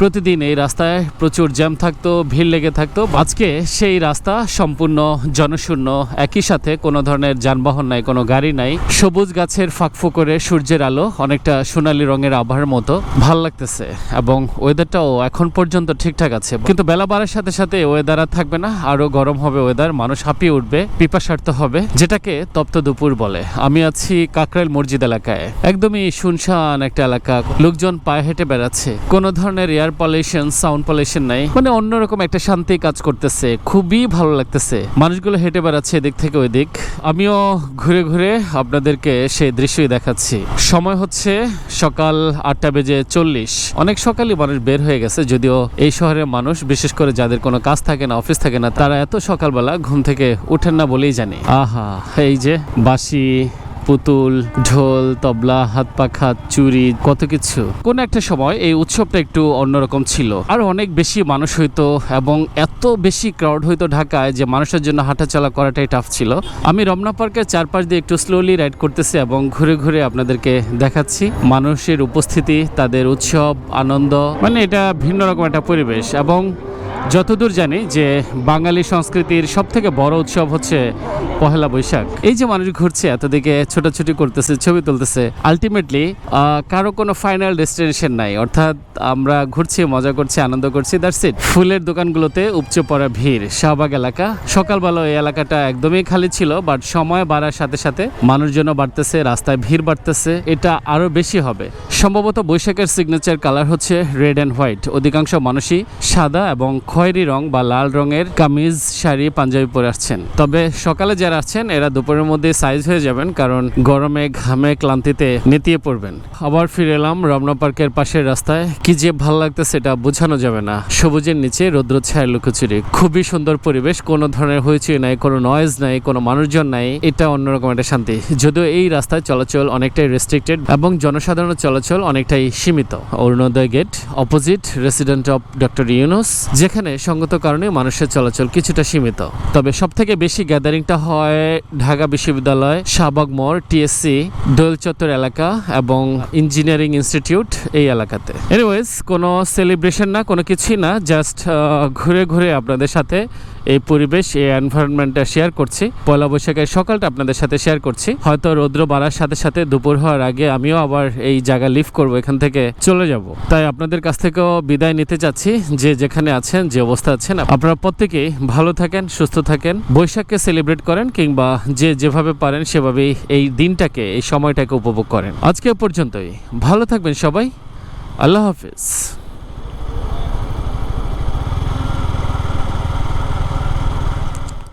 প্রতিদিন এই রাস্তায় প্রচুর জ্যাম থাকতো, ভিড় লেগে থাকতো। আজকে সেই রাস্তা সম্পূর্ণ জনশূন্য। একই সাথে কোনো ধরনের যানবাহন নাই, কোনো গাড়ি নাই। সবুজ গাছের ফাঁকফু করে সূর্যের আলো, অনেকটা সোনালী রঙের আবহাওয়ার মতো। ভালো লাগতেছে এবং ওয়েদারটাও এখন পর্যন্ত ঠিকঠাক আছে। কিন্তু বেলা বাড়ার সাথে সাথে ওয়েদার আর থাকবে না। আরও গরম হবে ওয়েদার মানুষ হাঁপিয়ে উঠবে, পিপাসার্থ হবে, যেটাকে তপ্ত দুপুর বলে। আমি আছি কাকরাইল মসজিদ এলাকায়। একদমই শুনশান একটা এলাকা। লোকজন পায়ে হেঁটে বেড়াচ্ছে। কোনো ধরনের এয়ার পলিউশন সাউন্ড পলিউশন নাই। মানে অন্যরকম একটা শান্তি কাজ করতেছে। খুবই ভালো লাগতেছে। মানুষগুলো হেঁটে বেড়াচ্ছে এদিক থেকে ওই দিক আমিও ঘুরে ঘুরে আপনাদেরকে সেই দৃশ্যই দেখাচ্ছি। সময় হচ্ছে সকাল আটটা বেজে চল্লিশ। অনেক সকালই মানুষ বের হয়ে গেছে, যদিও এই শহরের মানুষ, বিশেষ করে যাদের কোনো কাজ থাকে না অফিস থাকে না, তারা এত সকালবেলা ঘুম থেকে উঠেন না বলেই জানি। আহা, এই যে বাসি পুতুল, ঢোল, তবলা, হাত পাখা চুরি কত কিছু। কোন একটা সময় এই উৎসবটা একটু অন্যরকম ছিল। আর অনেক বেশি মানুষ হইতো এবং এত বেশি ক্রাউড হইতো ঢাকায় যে মানুষের জন্য হাঁটাচলা করাটাই টাফ ছিল। আমি রমনা পার্কের চারপাশ দিয়ে একটু স্লোলি রাইড করতেছি এবং ঘুরে ঘুরে আপনাদেরকে দেখাচ্ছি। মানুষের উপস্থিতি, তাদের উৎসব, আনন্দ মানে এটা ভিন্ন রকম একটা পরিবেশ এবং যতদূর জানি যে বাঙালি সংস্কৃতির সব থেকে বড় উৎসব হচ্ছে পহেলা বৈশাখ। এই যে মানুষ ঘুরছে, এতদিকে ছোটাছুটি করতেছে, ছবি তুলতেছে আলটিমেটলি কারও কোনো ফাইনাল ডেস্টিনেশন নাই। অর্থাৎ আমরা ঘুরছি, মজা করছি, আনন্দ করছি দ্যাটস ইট ফুলের দোকানগুলোতে উপচে পড়া ভিড়, শাহবাগ এলাকা। সকালবেলা এই এলাকাটা একদমই খালি ছিল বাট সময় বাড়ার সাথে সাথে মানুষজনও বাড়তেছে, রাস্তায় ভিড় বাড়তেছে, এটা আরও বেশি হবে। সম্ভবত বৈশাখের সিগনেচার কালার হচ্ছে রেড অ্যান্ড হোয়াইট অধিকাংশ মানুষই সাদা এবং খয়েরি রং বা লাল রঙের কামিজ, শাড়ি, পাঞ্জাবি পরে আসছেন। তবে সকালে যারা আসছেন, এরা দুপুরের মধ্যে সাইজ হয়ে যাবেন কারণ গরমে, ঘামে, ক্লান্তিতে নেতিয়ে পড়বেন। আবার ফিরে এলাম রমনা পার্কের পাশের রাস্তায়। কি যে ভালো লাগতেছে সেটা বোঝানো যাবে না। সবুজের নিচে রৌদ্র ছায়ের লুকোচুরি। খুবই সুন্দর পরিবেশ। কোনো ধরনের হইচই নাই, কোনো নয়েজ নাই, কোনো মানুষজন নাই। এটা অন্যরকম একটা শান্তি। যদিও এই রাস্তায় চলাচল অনেকটাই রেস্ট্রিক্টেড এবং জনসাধারণের চলাচল অনেকটাই সীমিত। Arunodoy gate opposite resident of doctor Yunus যেখানে সঙ্গত কারণে মানুষের চলাচল কিছুটা সীমিত। তবে সব থেকে বেশি গ্যাদারিংটা হয় ঢাকা বিশ্ববিদ্যালয়, শাহবাগ মোড়, টিএসসি, দোয়েল চত্বর এলাকা এবং ইঞ্জিনিয়ারিং ইনস্টিটিউট এই এলাকাতে। এনিওয়েজ, কোনো সেলিব্রেশন না, কোনো কিছুই না, জাস্ট ঘুরে ঘুরে আপনাদের সাথে এই পরিবেশ, এই এনভায়রনমেন্টটা শেয়ার করছি। পয়লা বৈশাখের সকালটা আপনাদের সাথে শেয়ার করছি। হয়তো রৌদ্র বাড়ার সাথে সাথে দুপুর হওয়ার আগে আমিও আবার এই জায়গা লিভ করব, এখান থেকে চলে যাব। তাই আপনাদের কাছ থেকেও বিদায় নিতে চাচ্ছি। যে যেখানে আছেন, যে অবস্থা আছেন, আপনারা প্রত্যেকেই ভালো থাকেন, সুস্থ থাকেন, বৈশাখকে সেলিব্রেট করেন কিংবা যে যেভাবে পারেন সেভাবেই এই দিনটাকে, এই সময়টাকে উপভোগ করেন। আজকে পর্যন্তই। ভালো থাকবেন সবাই। আল্লাহ হাফিজ।